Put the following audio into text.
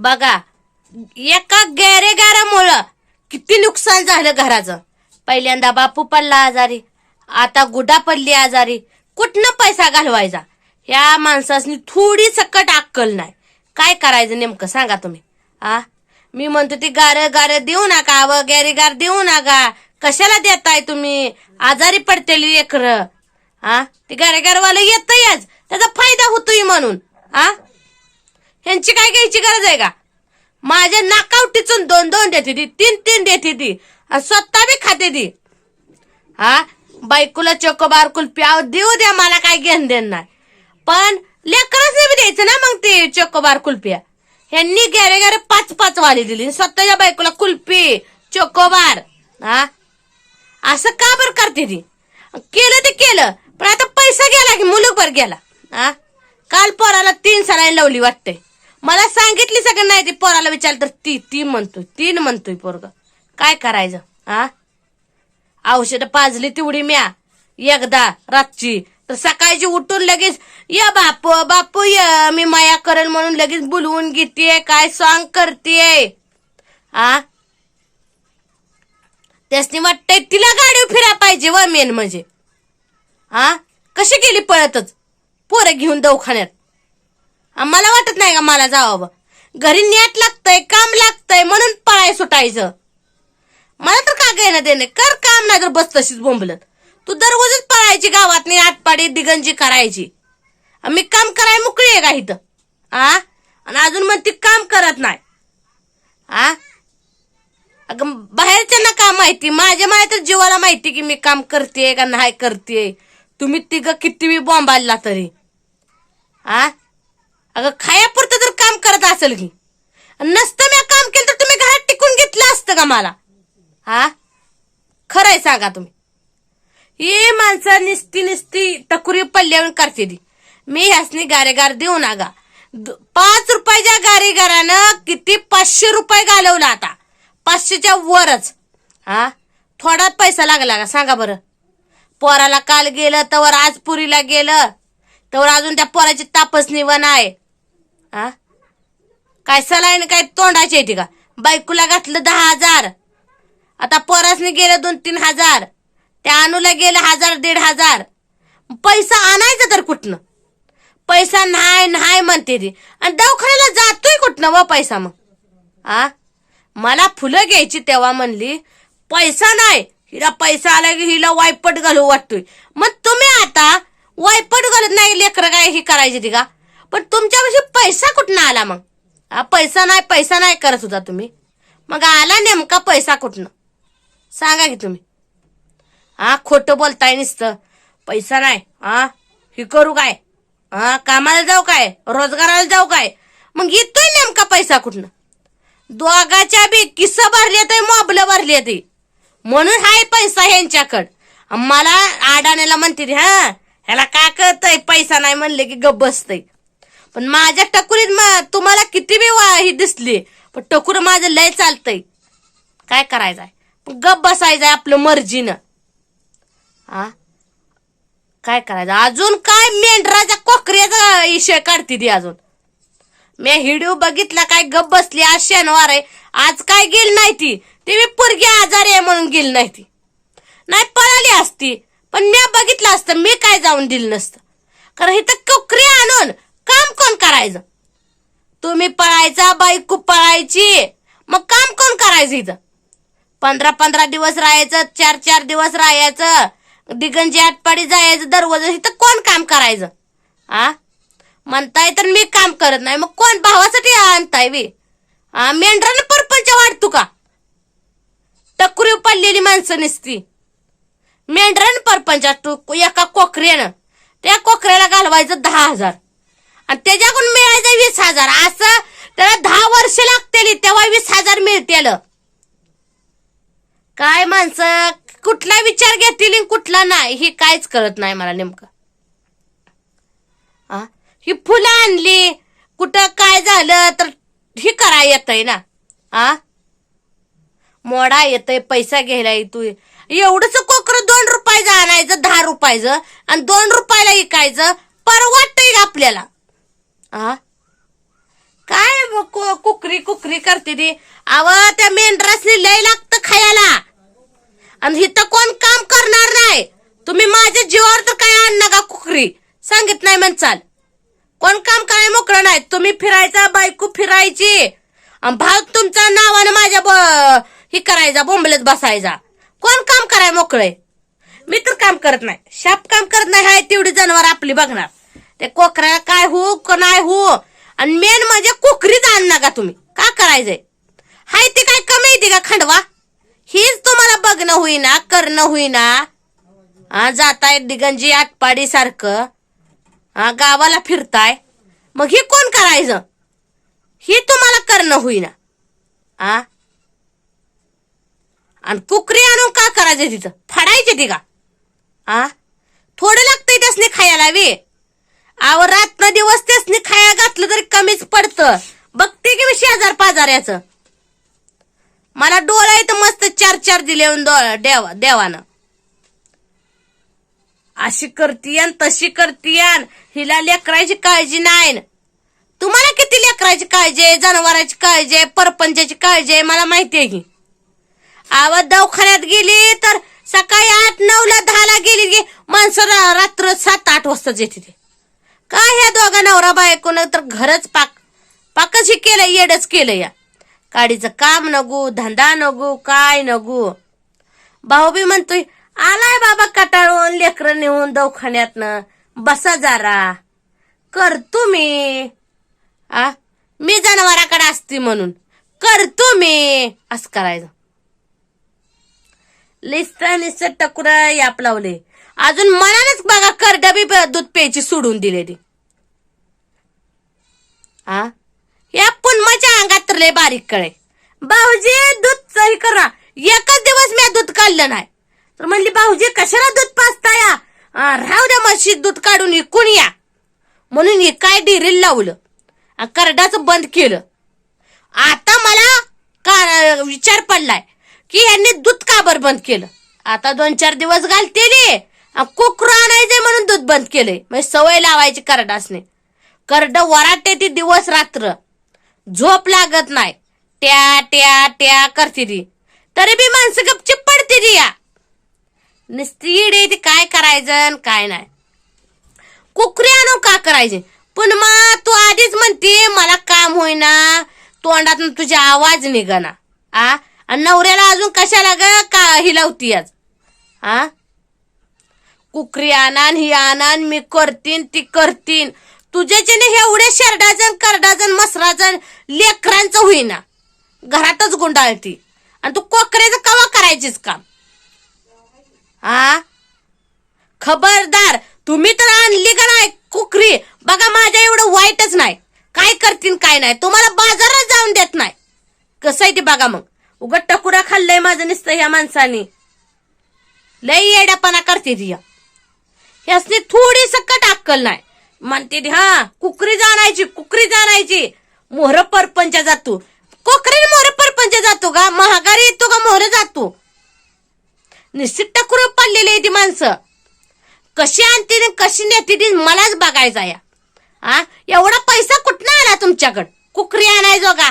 बघा एका गॅरेगारामुळं किती नुकसान झालं घराचं. पहिल्यांदा बापू पडला आजारी आता गुडा पडली आजारी कुठनं पैसा घालवायचा? ह्या माणसासनी थोडी सकट अक्कल नाही. काय करायचं नेमकं सांगा तुम्ही? आ? मी म्हणतो ती गार गार देऊ नका व गॅरेगार देऊ नका. कशाला देताय तुम्ही? आजारी पडतेली लेकर. हा ती गारेगारवाला येतच त्याचा फायदा होतोय म्हणून. आ? ह्यांची काय घ्यायची गरज आहे का? माझ्या नाकावटीचून दोन दोन देते ती तीन तीन देते ती. स्वतः बी खाते ती. हा? बायकोला चोकोबार कुल्फी देऊ द्या मला काय घेण देण नाही. पण लेकरच नाही द्यायचं ना मग ते चोकोबार कुल्फिया ह्यांनी गेरे गेरे पाच पाच वाली दिली. स्वतःच्या बायकोला कुल्फी चोकोबार हा? असं का बरं करते ती? केलं ते केलं पण आता पैसा गेला की मुलगभर गेला. हा? काल पोराला तीन सलाईन लावली वाटते मला सांगितली सगळं नाही ती पोराला विचार तर ती ती म्हणतोय तीन म्हणतोय पोरग. काय करायचं हा? औषध पाजली तेवढी म्या एकदा रातची. तर सकाळची उठून लगेच या बाप बापू या मी माया करेल म्हणून लगेच बोलवून घेते काय सॉंग करते आ? त्यासनी वाटतंय तिला गाडी फिरा पाहिजे व मेन म्हणजे. हा कशी गेली पळतच? पोरं घेऊन दवाखान्यात. मला वाटत नाही का मला जावं घरी नेट लागतंय काम लागतंय म्हणून पळाय सुटायचं. मला तर का घेणं देणे? कर काम नाही तर बस तशीच बोंबलत. तू दररोजच पळायची गावात नाही आटपाडी दिगंजी करायची. मी काम कराय मोकळी आहे का इथं? आ? आणि अजून मग ती काम करत नाही. आ? अगं बाहेरच्यांना का माहिती. माझ्या माहिती जीवाला माहिती की मी काम करते का नाही करते तुम्ही तिघ किती बी बॉम्बाला तरी. आ? अगं खायापुरतं तर काम करत असेल की नसतं मी काम केलं तर तुम्ही घरात टिकून घेतलं असतं का मला? हा खरंय सांगा तुम्ही. हे माणसं निस्ती निस्ती टकुरी पल्ल्यावर करते ती. मी ह्यासनी गारेगार देऊ ना द- पाच रुपयाच्या गारेगारानं किती पाचशे रुपये घालवला आता. पाचशेच्या वरच. हा थोडाच पैसा लागला का? सांगा बरं. पोराला काल गेलं तर आज पुरीला गेलं. तर अजून त्या पोराची तापच निवण आहे. आ काय सलाईन काय तोंडाची येते का? बायकोला घातलं दहा हजार. आता परसने गेलं दोन तीन हजार. त्या अनुला गेलं हजार दीड हजार. पैसा आणायचा तर कुठनं? पैसा नाही नाही म्हणते ती. आणि दवाखान्याला जातोय कुठनं व पैसा मग? आ मला फुलं घ्यायची तेव्हा म्हणली पैसा नाही. हिला पैसा आला की हिला वायपट घालू वाटतोय. मग तुम्ही आता वायपट घालत नाही लेकरं काय ही करायची ती का? पण तुमच्यापाशी पैसा कुठनं आला मग? हा पैसा नाही पैसा नाही करत होता तुम्ही. मग आला नेमका पैसा कुठनं? सांगा की तुम्ही. हा खोटं बोलताय नुसतं. पैसा नाही. हा हे करू काय? हा कामाला जाऊ काय? रोजगाराला जाऊ काय? मग येतोय नेमका पैसा कुठनं? दोघाच्या बी किस भरले ते मोबलं भरले ते. म्हणून हाय पैसा ह्यांच्याकडं. मला आडाण्याला म्हणते ती, हा ह्याला काय कळतय? पैसा नाही म्हणले की गप बसतय. पण माझ्या टकुरीत मा- तुम्हाला किती बी वा ही दिसली पण टकुर माझं लय चालतंय. काय करायचंय? गप बसायचंय आपलं मर्जीनं. हा काय करायचं? अजून काय मेंढराच्या कोकऱ्याचा विषय काढते ती अजून? मी हिडिओ बघितला काय गप बसली आज शनिवार आहे. आज काय गेली नाही ती. ती मी पोरगी आजारी आहे म्हणून गेली नाही ती. नाही पळाली असती. पण मी बघितलं असतं मी काय जाऊन दिलं नसतं. कारण इथं कोकरी आणून काम कोण करायचं? तुम्ही पळायचा बायको पळायची. मग काम कोण करायचं इथं? पंधरा पंधरा दिवस राहायचं चार चार दिवस राहायचं दिगंजी आटपाडी जायचं दररोज इथं कोण काम करायचं? आ? म्हणताय तर मी काम करत नाही. मग कोण भावासाठी आणताय बी? हा मेंढरानं परपंच वाढतो का? टकुरी पडलेली माणसं नसती. मेंढरानं परपंच तू एका कोकऱ्यानं. त्या कोकऱ्याला घालवायचं दहा हजार. आणि त्याच्याकडून मिळायचं वीस हजार. असं त्याला दहा वर्ष लागतील तेव्हा वीस हजार मिळतील. काय माणसं कुठला विचार घेतील आणि कुठला नाही हे काहीच कळत नाही मला नेमकं. ही फुलं आणली कुठं काय झालं तर ही करा येतय ना. आ? मोडा येतय पैसा घ्यायला तू एवढंच कोकर दोन रुपयाचं आणायचं दहा रुपयाचं आणि दोन रुपयाला इकायचं परवडतंय का आपल्याला. आ? काय कु- कुकरी कुकरी करते ती? अव त्या मेंढरासनी लय लागतं खायला. आणि इथं कोण काम करणार नाही? तुम्ही माझ्या जीवावर तर काय आण नका कुकरी. सांगित नाही म्हणचाल कोण काम काय मोकळं नाही? तुम्ही फिरायचा बायको फिरायची. आणि भाग तुमचा नावानं माझ्या ब- ही करायचा बोंबलेत बसायचा. कोण काम कराय मोकळे? मी तर काम करत नाही. शाप काम करत नाही हाय तेवढी जनावर आपली बघणार. ते कोकऱ्याला काय हो का नाही हो. आणि मेन म्हणजे कोकरीच आण नका तुम्ही. का करायचंय? हाय ते काय कमी येते का खंडवा? हीच तुम्हाला बघणं होईना करणं होईना. हा जाताय दिगंजी आटपाडी सारखं हा गावाला फिरताय. मग हे कोण करायचं? हे तुम्हाला करणं होईना. आ? आणि कुकरी आणून का करायचं तिथं? फाडायचे ती का? आ? थोडं लागतंय त्यासने खायला वे आव रात्र दिवस त्यासनी खाया घातलं तरी कमीच पडतं. बघते की मी शेजार पाजाऱ्याचं. मला डोळा इथं मस्त चार चार दिले देवा देवानं. अशी करतीयन तशी करतीयन हिला लेकरायची काळजी नाही तुम्हाला किती लेकरायची काळजी आहे जनावरांची काळजी आहे परपंचाची काळजी आहे मला माहिती आहे की. आवाज दवाखान्यात गेली तर सकाळी आठ नऊला दहाला गेली की माणसं रात्र सात आठ वाजताच येते ते. काय ह्या दोघा नवरा बायकोन तर घरच पाक पाकच हे केलं येडच केलं या. काडीचं काम नगू धंदा नगू काय नगू. भाऊ बी म्हणतोय आलाय बाबा कटाळून लेकरं नेऊन दवाखान्यातनं. बसा जरा. करतो मी आ? मी जनावराकडे असते म्हणून. करतो मी असं करायचं. लिस्ट निस्त टकुरा याप लावले. अजून मनानेच बघा करडा बी दूध प्यायची सोडून दिलेली. आ? या पुन्माच्या अंगात तर बारीक कळे. भाऊजी दूध सही करा. एकच दिवस मी दूध काढलं नाही. तर म्हणली भाऊजी कशाला दूध पाचता या राहू द्या म्हशी दूध काढून विकून या. म्हणून हे काय डिरील लावलं? करडाचं बंद केलं. आता मला का विचार पडलाय. की यांनी दूध का बरं बंद केलं? आता दोन चार दिवस घालते रे कुकर आणायचे म्हणून दूध बंद केलंय म्हणजे सवय लावायची करडासने. करड वराटे ती दिवस रात्र. झोप लागत नाही. ट्या ट्या ट्या करते ती तरी बी माणसं गपचिप पडते ती या. नुसती इडे ती काय करायचं काय नाही. कुकरी आणू का करायचे? पण मग तू आधीच म्हणते मला काम होईना. तोंडातून तुझा आवाज निघना. आ आणि नवऱ्याला अजून कशाला ग? का हिलावती आज? आ कुकरी आणान ही आणान मी करतीन ती करतीन. तुझ्याच्याने एवढे शेरडाजण शेरडाजन करडाजन मसराजन लेकरांचं होईना. घरातच गुंडाळती. आणि तू कोकऱ्याचं कवा करायचीच काम? आ खबरदार तुम्ही तर आणली का नाही कुकरी? बघा माझ्या एवढं वाईटच नाही. काय करतीन काय नाही. तुम्हाला बाजारात जाऊन देत नाही. कसं आहे ते बघा मग. उगट टकुरा खाल्लंय माझं नुसतं ह्या माणसाने. लय येड्यापणा करते ती ह्यासनी थोडी सकट अक्कल नाही. म्हणते ती, हा कुकरी जाणायची कुकरी जाणायची. मोहर परपंच जातो. कोकरी मोहर परपंच जातो का? महागारी येतो का? मोहर जातो. निश्चित टकुर पडलेली आहे ती माणसं. कशी आणते कशी नेते ती मलाच बघायचा या हा एवढा पैसा कुठनं आला तुमच्याकडं? कुकरी आणायचो का?